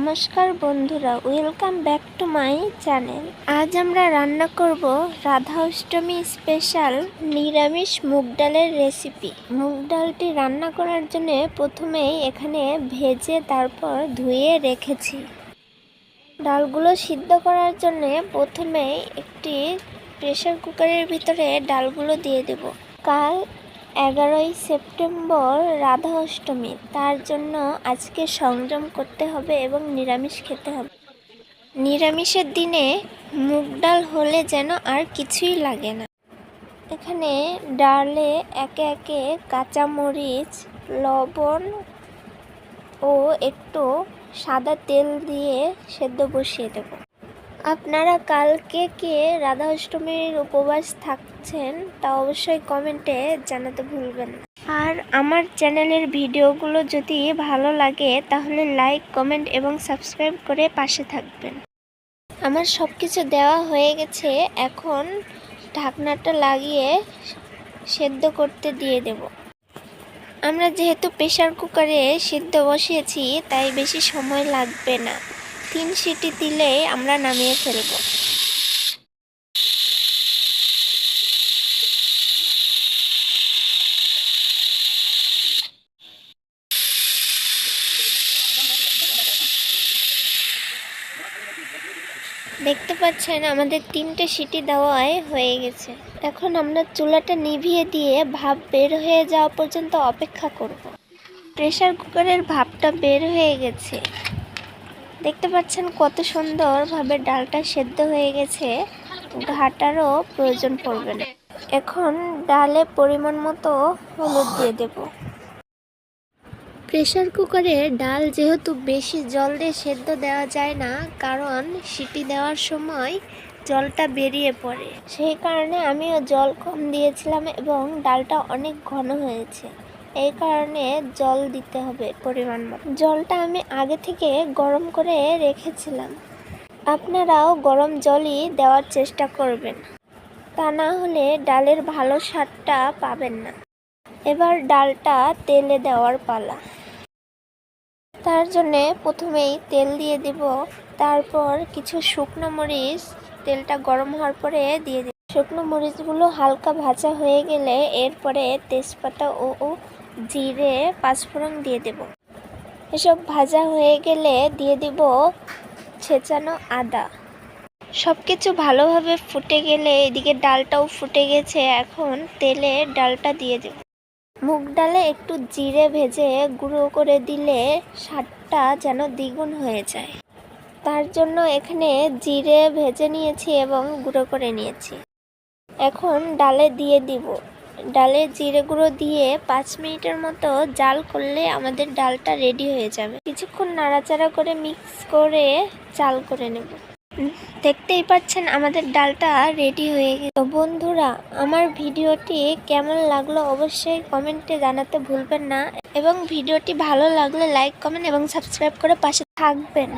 নমস্কার বন্ধুরা welcome back to my channel আজ আমরা রান্না করব রাধা অষ্টমী স্পেশাল নিরামিষ মুগ ডালের রেসিপি মুগ ডালটি রান্না করার জন্য প্রথমেই এখানে ভেজে তারপর ধুয়ে রেখেছি। ডালগুলো সিদ্ধ করার জন্য প্রথমেই একটি প্রেসার কুকারের ভিতরে ডালগুলো দিয়ে দেব। কাল এগারোই সেপ্টেম্বর রাধা অষ্টমী। তার জন্য আজকে সংযম করতে হবে এবং নিরামিষ খেতে হবে। নিরামিষের দিনে মুগ ডাল হলে যেন আর কিছুই লাগে না। এখানে ডালে একে একে কাঁচা মরিচ লবণ ও একটু সাদা তেল দিয়ে সেদ্ধ বসিয়ে দেব। আপনারা কালকে কে রাধা অষ্টমীর উপবাস থাকছেন তা অবশ্যই কমেন্টে জানাতে ভুলবেন আর আমার চ্যানেলের ভিডিওগুলো যদি ভালো লাগে, তাহলে লাইক, কমেন্ট এবং সাবস্ক্রাইব করে পাশে থাকবেন। আমার সব কিছু দেওয়া হয়ে গেছে, এখন ঢাকনাটা লাগিয়ে সেদ্ধ করতে দিয়ে দেব। আমরা যেহেতু প্রেসার কুকারে সিদ্ধ বসিয়েছি, তাই বেশি সময় লাগবে না। তিন সিটি দিলে আমরা নামিয়ে ফেলব। দেখতে পাচ্ছেন, আমাদের তিনটে সিটি দেওয়ায় হয়ে গেছে। এখন আমরা চুলাটা নিভিয়ে দিয়ে ভাপ বের হয়ে যাওয়া পর্যন্ত অপেক্ষা করব। প্রেসার কুকারের ভাপটা বের হয়ে গেছে। দেখতে পাচ্ছেন কত সুন্দরভাবে ডালটা সেদ্ধ হয়ে গেছে। ঘাটারও প্রয়োজন পড়বে না। এখন ডালে পরিমাণ মতো হলুদ দিয়ে দেব। প্রেসার কুকারে ডাল যেহেতু বেশি জল দিয়ে সেদ্ধ দেওয়া যায় না, কারণ সিটি দেওয়ার সময় জলটা বেরিয়ে পড়ে। সেই কারণে আমিও জল কম দিয়েছিলাম এবং ডালটা অনেক ঘন হয়েছে। এই কারণে জল দিতে হবে পরিমাণ মতো। জলটা আমি আগে থেকে গরম করে রেখেছিলাম। আপনারাও গরম জলই দেওয়ার চেষ্টা করবেন। তা না হলে ডালের ভালো স্বাদটা পাবেন না। এবার ডালটা তেলে দেওয়ার পালা। তার জন্যে প্রথমেই তেল দিয়ে দিব। তারপর কিছু শুকনো মরিচ, তেলটা গরম হওয়ার পরে দিয়ে দিব। শুকনো মরিচগুলো হালকা ভাজা হয়ে গেলে এরপরে তেজপাতা ও জিরে পাঁচফোড়ন দিয়ে দেব। এসব ভাজা হয়ে গেলে দিয়ে দিব ছেঁচানো আদা। সব কিছু ভালোভাবে ফুটে গেলে এদিকে ডালটাও ফুটে গেছে, এখন তেলে ডালটা দিয়ে দেব। মুগ ডালে একটু জিরে ভেজে গুঁড়ো করে দিলে স্বাদটা যেন দ্বিগুণ হয়ে যায়। তার জন্য এখানে জিরে ভেজে নিয়েছি এবং গুঁড়ো করে নিয়েছি। এখন ডালে দিয়ে দিব। ডালে জিরে গুঁড়ো দিয়ে পাঁচ মিনিটের মতো জাল করলে আমাদের ডালটা রেডি হয়ে যাবে। কিছুক্ষণ নাড়াচাড়া করে মিক্স করে চাল করে নেব। দেখতেই পাচ্ছেন আমাদের ডালটা রেডি হয়ে গেছে। তো বন্ধুরা, আমার ভিডিওটি কেমন লাগল অবশ্যই কমেন্টে জানাতে ভুলবেন না। এবং ভিডিওটি ভালো লাগলে লাইক কমেন্ট এবং সাবস্ক্রাইব করে পাশে থাকবেন।